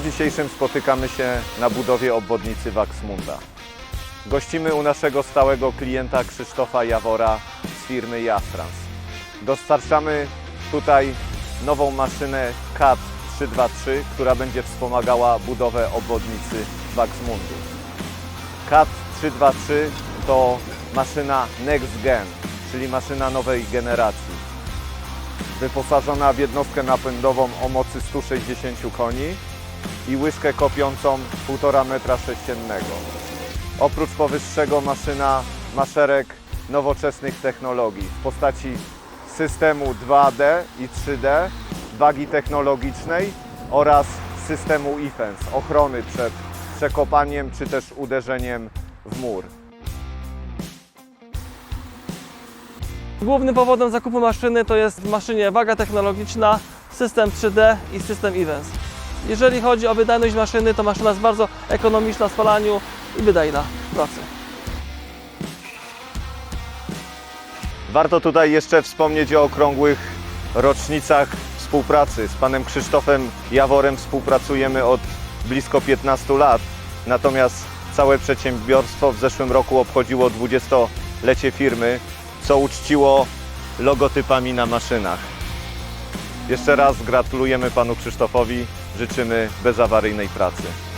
dzisiejszym spotykamy się na budowie obwodnicy Waxmunda. Gościmy u naszego stałego klienta Krzysztofa Jawora z firmy Jastrans. Dostarczamy tutaj nową maszynę CAT 323, która będzie wspomagała budowę obwodnicy Waxmundu. CAT 323 to maszyna Next Gen, czyli maszyna nowej generacji. Wyposażona w jednostkę napędową o mocy 160 koni i łyżkę kopiącą 1,5 metra sześciennego. Oprócz powyższego maszyna ma szereg nowoczesnych technologii w postaci systemu 2D i 3D, wagi technologicznej oraz systemu e-fence, ochrony przed przekopaniem czy też uderzeniem w mur. Głównym powodem zakupu maszyny to jest w maszynie waga technologiczna, system 3D i system Events. Jeżeli chodzi o wydajność maszyny, to maszyna jest bardzo ekonomiczna w spalaniu i wydajna w pracy. Warto tutaj jeszcze wspomnieć o okrągłych rocznicach współpracy. Z panem Krzysztofem Jaworem współpracujemy od blisko 15 lat. Natomiast całe przedsiębiorstwo w zeszłym roku obchodziło 20-lecie firmy, co uczciło logotypami na maszynach. Jeszcze raz gratulujemy panu Krzysztofowi, życzymy bezawaryjnej pracy.